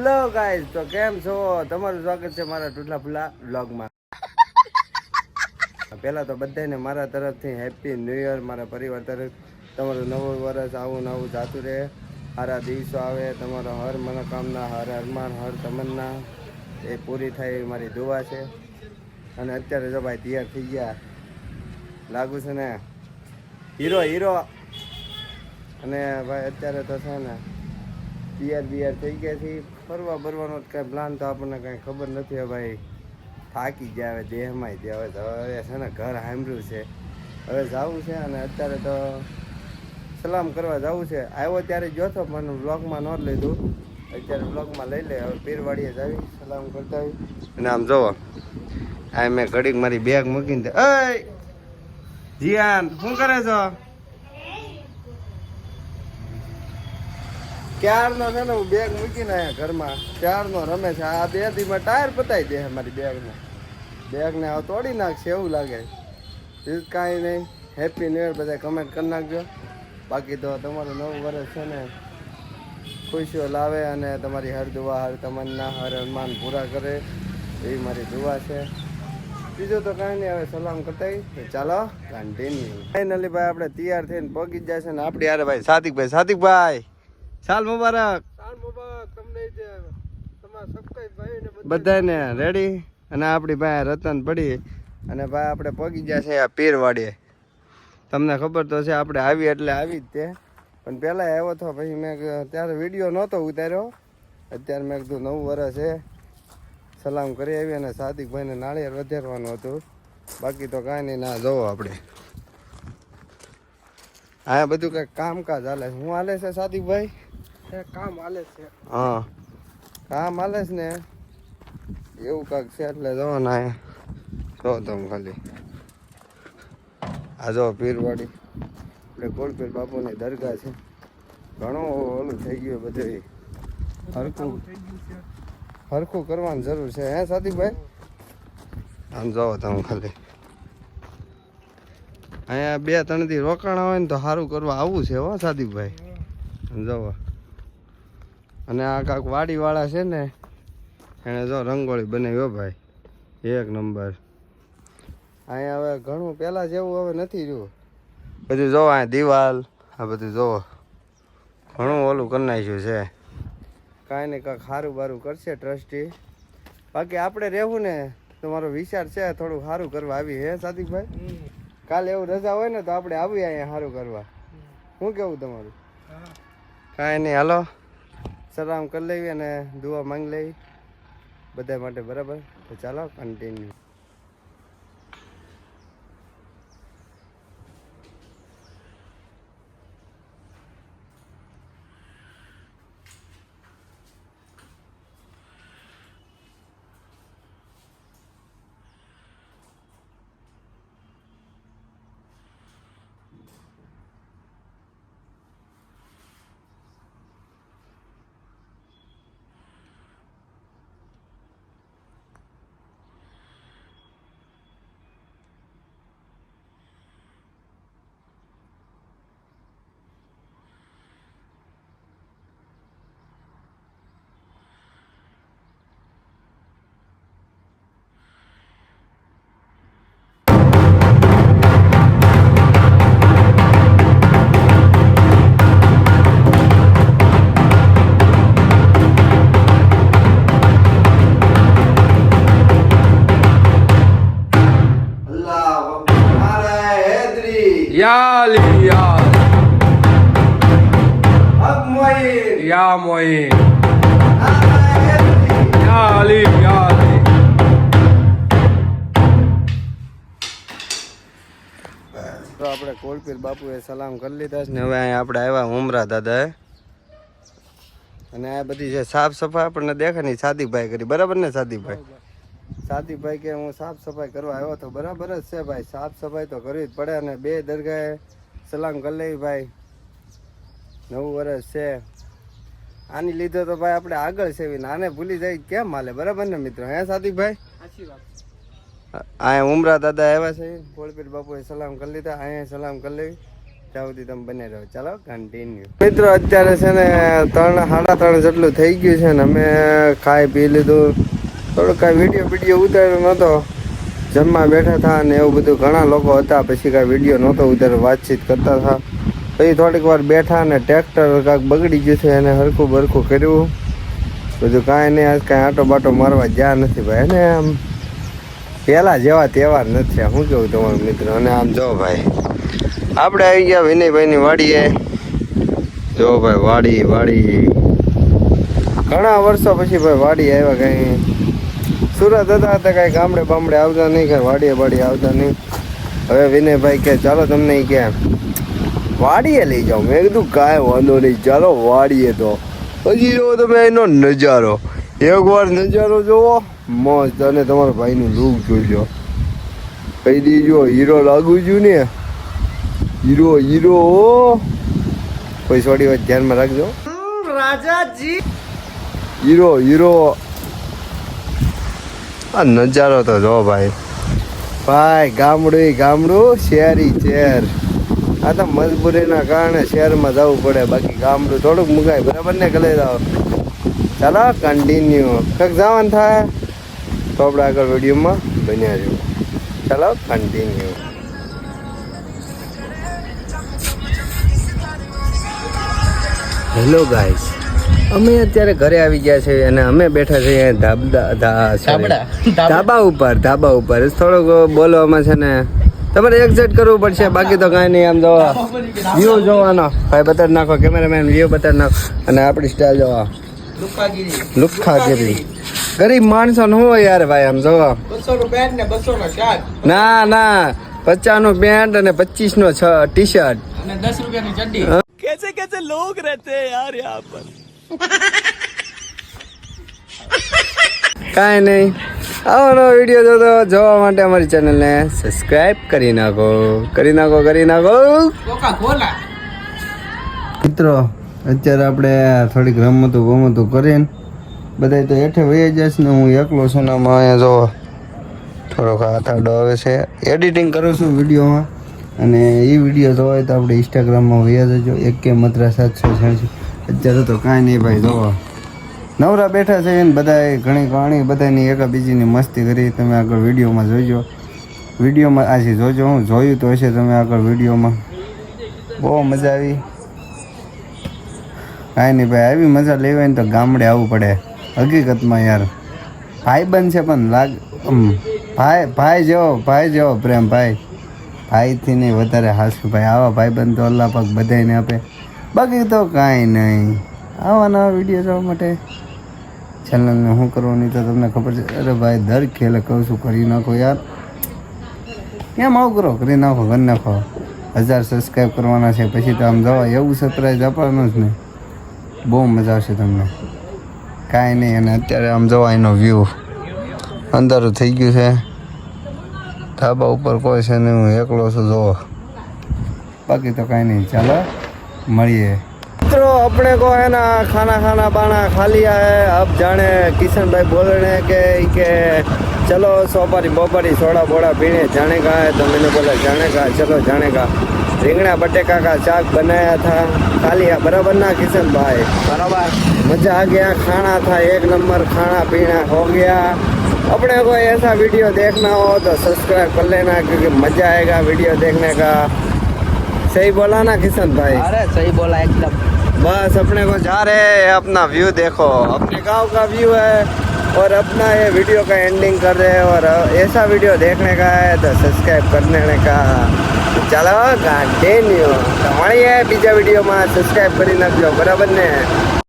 Hello guys તો કેમ છો? તમારું સ્વાગત છે મારા ટૂટલા ફુલા બ્લોગમાં પહેલાં તો બધાને મારા તરફથી હેપી ન્યૂ યર મારા પરિવાર તરફ. તમારું નવું વર્ષ આવું નવું જાતું રહે. સારા દિવસો આવે, તમારો હર મનોકામના, હર અરમાન, હર તમન્ના. એ પૂરી થાય એવી મારી દુઆ છે. અને અત્યારે જો ભાઈ તૈયાર થઈ ગયા. લાગુ છે ને? હીરો હીરો અને ભાઈ અત્યારે તો છે ને તૈયાર બિયાર થઈ ગયા છે. ફરવા ફરવાનો કાંઈ પ્લાન તો આપણને કાંઈ ખબર નથી. હવે ભાઈ થાકી ગયા, હવે દેહમાં જ હવે તો હવે છે ને ઘર સાંભળ્યું છે. હવે જવું છે અને અત્યારે તો સલામ કરવા જવું છે. આવ્યો ત્યારે જોતો પણ બ્લોગમાં ન લીધું. અત્યારે બ્લોગમાં લઈ લે. હવે પીરવાડીએ જાવી સલામ કરતા અને આમ જોવો. આ મેં ઘડીક મારી બેગ મૂકીને અય! જીયાન, શું કરે છો? ક્યારનો છે ને, હું બેગ મૂકીને અહીંયા ઘરમાં. ક્યારનો રમે છે? આ બે દીમાં ટાયર પતાવી દે મારી બેગને બેગને હવે તોડી નાખશે એવું લાગે. બીજું કાંઈ નહીં. હેપી ન્યુ ઇયર બધા કમેન્ટ કરી નાખજો. બાકી તો તમારું નવું વર્ષ છે ને, ખુશીઓ લાવે અને તમારી હર દુવા હર તમન્ના, હર હનુમાન પૂરા કરે. એવી મારી દુવા છે. બીજું તો કાંઈ નહીં, હવે સલામ કરતા ચાલો કન્ટિન્યુ ફાઇનલી ભાઈ, આપણે તૈયાર થઈને પગી જાય છે ને. આપણી યાર ભાઈ સાતિકભાઈ સાતિકભાઈ! સાલ મુબારક. બધાને. રેડી અને આપણી ભાઈ રતન પડી. અને ભાઈ આપણે પગી ગયા છે આ પીરવાડીએ. તમને ખબર તો છે આપણે આવી એટલે આવી જ તે. પણ પહેલાં આવ્યો હતો પછી મેં ત્યારે વીડિયો નહોતો ઉતાર્યો. અત્યારે મેં કીધું નવું વર્ષ છે. સલામ કરી આવી અને સાદિકભાઈને નાળિયેર વધારવાનું હતું. બાકી તો કાંઈ નહીં ના જોવો આપણે. હા બધું કંઈક કામકાજ હાલે શું હાલે છે સાદિકભાઈ? કામ હાલે છે. હા. કામ હાલે ને, એવું કાંક છે એટલે જો ને અહીંયા જો તમે ખાલી. આ જો પીરવાડી. એટલે કોળપીર બાપુની દરગાહ છે. ઘણું ઓલું થઈ ગયું બધું. હરખું. હરખું કરવાની જરૂર છે. હે સાદીભાઈ? આમ જાઓ તમે ખાલી. અહીંયા બે ત્રણ રોકાણ આવે ને તો સારું કરવા આવવું છે હો સાદીભાઈ. જાઓ અને આ કાંક વાડીવાળા છે ને એણે જો રંગોળી બનાવ્યો ભાઈ. એક નંબર. અહીંયા હવે ઘણું પહેલાં જેવું હવે નથી રહ્યું. બધું જોવો અહીંયા દિવાલ આ બધું જોવો ઘણું ઓલું કરી નાખ્યું છે. કાંઈ ને કાંઈક સારું બારું કરશે ટ્રસ્ટી. બાકી આપણે રહેવું ને તમારો વિચાર છે થોડું સારું કરવા આવી હે સાદિકભાઈ? કાલે એવું રજા હોય ને તો આપણે આવીએ અહીંયા સારું કરવા. શું કેવું તમારું? કાંઈ નહીં હાલો. સલામ કરી લેવી અને દુઆ માંગી લેવી. બધા માટે બરાબર. તો ચાલો કન્ટિન્યુ મોઈન નારે હેદરી યાલી યાલી તો આપણે કોલપીર બાપુએ સલામ કરી લીધા છે ને હવે અહીંયા આપણે આવ્યા ઉમરા દાદા અને આ બધી જે સાફ સફાઈ આપણને દેખે ને સાદીભાઈ કરી. બરાબર ને સાદીભાઈ? સાદીભાઈ કે હું સાફ સફાઈ કરવા આવ્યો તો બરાબર જ છે ભાઈ. સાફ સફાઈ તો કરવી જ પડે અને બે દરગાહે સલામ કરી લઈ ભાઈ. નવું વર્ષ છે. આની લીધે તો ભાઈ આપણે આગળ છે નાને ભૂલી જાય કેમ માલે બરાબર ને મિત્રો? હે સાદિકભાઈ અહીંયા ઉમરા દાદા આવ્યા છે. કોળપીર બાપુએ સલામ કરી લીધા. અહીંયા સલામ કરી લેવી. ત્યાં તમે બને રહો. ચાલો કન્ટિન્યુ મિત્રો અત્યારે છે ને ત્રણ સાડા ત્રણ જેટલું થઈ ગયું છે ને અમે ખાઈ પી લીધું. થોડું કાંઈ વીડિયો વીડિયો ઉતાર્યો નહોતો. જમવા બેઠા હતા ને એવું બધું ઘણા લોકો હતા. પછી કાંઈ વીડિયો નહોતો ઉતાર વાતચીત કરતા હતા પછી થોડીક વાર બેઠા અને ટ્રેક્ટર કાંક બગડી ગયું છે એને હરખું બરખું કર્યું. બધું કાંઈ નહીં, આજ કાંઈ આટો બાટો મારવા જ્યાં નથી ભાઈ. અને આમ પહેલાં જેવા તહેવાર નથી. શું કેવું તમારું મિત્રો? અને આમ જો ભાઈ, આપણે આવી ગયા વિનયભાઈની વાડીએ. જો ભાઈ, વાડી વાડી. ઘણા વર્ષો પછી ભાઈ વાડી આવ્યા કંઈ. સુરત હતા હતા કાંઈ ગામડે બામડે આવતા નહીં, કાંઈ વાડીએ વાડીએ આવતા નહીં. હવે વિનયભાઈ કે, ચાલો તમને કે. વાડીએ લઈ જાઓ. મેં કીધું કાંઈ વાંધો નહીં ચાલો વાડીએ તો. પછી જો તમે એનો નજારો. એકવાર નજારો જોવો મસ્ત. અને તમારા ભાઈનું લુક જોજો. કહી દીજો હીરો લાગુ છું ને. હીરો હીરો કોઈ થોડી વાત ધ્યાનમાં રાખજો. રાજાજી. Hero hero. આ નજારો તો જો ભાઈ. ભાઈ ગામડું ગામડું શેરી શહેર આ તો મજબૂરીના કારણે શહેરમાં જવું પડે બાકી ગામડું થોડુંક મુકાય. બરાબર ને કલે જાવ ચાલો કન્ટિન્યુ કંઈક જવાનું થાય? તો આપણે આગળ વિડીયોમાં બન્યા રહ્યું ચાલો કન્ટિન્યુ હેલો ગાઈસ અમે અત્યારે ઘરે આવી ગયા છે અને અમે બેઠા છીએ ધાબા ઉપર ધાબા ઉપર. થોડોક બોલવામાં છે ને તમારે એક્ઝેટ કરવું પડશે. બાકી તો કાંઈ નહીં આમ જોવા. વ્યૂ જોવાનો. ભાઈ બતાવી નાખો કેમેરામેન વ્યૂ બતાવી નાખો. અને આપણી સ્ટાઇલ જોવા. લુખાગીરી ગરીબ માણસો નું હોય યાર ભાઈ આમ જો બસો નું ને પચાસનું પેન્ટ અને પચીસ નો છ ટી શર્ટ અને દસ રૂપિયાની ચડ્ડી. કાંઈ નહીં. આવવાનો વીડિયો જોતો જોવા માટે અમારી ચેનલને સબસ્ક્રાઇબ કરી નાખો. કરી નાખો કરી નાખો. મિત્રો અત્યારે આપણે થોડીક રમતું ગમતું કરીને બધા તો હેઠે વહી જશે ને હું એકલો છું ને અહીંયા જો થોડોક આથાડો આવે છે. એડિટિંગ કરું છું વિડીયોમાં. અને એ વીડિયો તો હોય તો આપણે ઇન્સ્ટાગ્રામમાં વહી જજો. એક કે મત્રા સાતસો છે અત્યારે તો કાંઈ નહીં ભાઈ જોવો. નવરા બેઠા છે ને બધાએ ઘણી કહાણી, બધાની એકાબીજીની મસ્તી કરી. તમે આગળ વિડીયોમાં જોઈજો વિડીયોમાં આજે જોજો, હું જોયું તો હશે તમે આગળ વિડીયોમાં. બહુ મજા આવી. કાંઈ નહીં ભાઈ, આવી મજા લેવાય ને તો ગામડે આવવું પડે. હકીકતમાં યાર. ભાઈ બંધ છે પણ લાગ ભાઈ ભાઈ જેવો ભાઈ જેવો પ્રેમ ભાઈ. ભાઈથી નહીં, વધારે હાસું ભાઈ. આવા ભાઈ બંધ તો અલ્લાહ પાક બધાને આપે. બાકી તો કાંઈ નહીં. આવા નવા વીડિયો જોવા માટે. ચેનલને શું કરવાની તો તમને ખબર છે? અરે ભાઈ, દર ખેલે કહું છું, કરી નાખો યાર. કેમ આવું કરો? કરી નાખો કરી નાખો. હજાર સબસ્ક્રાઈબ કરવાના છે, પછી તો આમ જવા એવું સરપ્રાઈઝ આપવાનું જ નહીં. બહુ મજા આવશે તમને. કાંઈ નહીં, અને અત્યારે આમ જવા એનો વ્યૂ અંધારું થઈ ગયું છે. ધાબા ઉપર કોઈ છે નહીં, હું એકલો છું જોવો બાકી તો કાંઈ નહીં. ચાલો, મળીએ. મિત્રો अपने को है ना खाना खाना पाना खा लिया है अब जाने किशन भाई बोल रहे हैं कि कि चलो सोपारी बोपारी सोडा बोड़ा पीने जाने का है तो मैंने बोला जाने का है, चलो जाने का રીંગણા બટેકા का साग बनाया था खा लिया बराबर ना किशन भाई बराबर मजा आ गया खाना था एक नंबर खाना पीना हो गया अपने को ऐसा वीडियो देखना हो तो सब्सक्राइब कर लेना क्योंकि मजा आएगा वीडियो देखने का सही बोला ना किशन भाई અરે સહી બોલા એકદમ बस अपने को जा रहे हैं अपना व्यू देखो अपने गांव का व्यू है और अपना ये वीडियो का एंडिंग कर रहे हैं और ऐसा वीडियो देखने का है तो सब्सक्राइब करने का ચાલો કન્ટિન્યુ મળીએ બીજા વિડીયોમાં સબસ્ક્રાઈબ કરી નાખજો બરાબર ને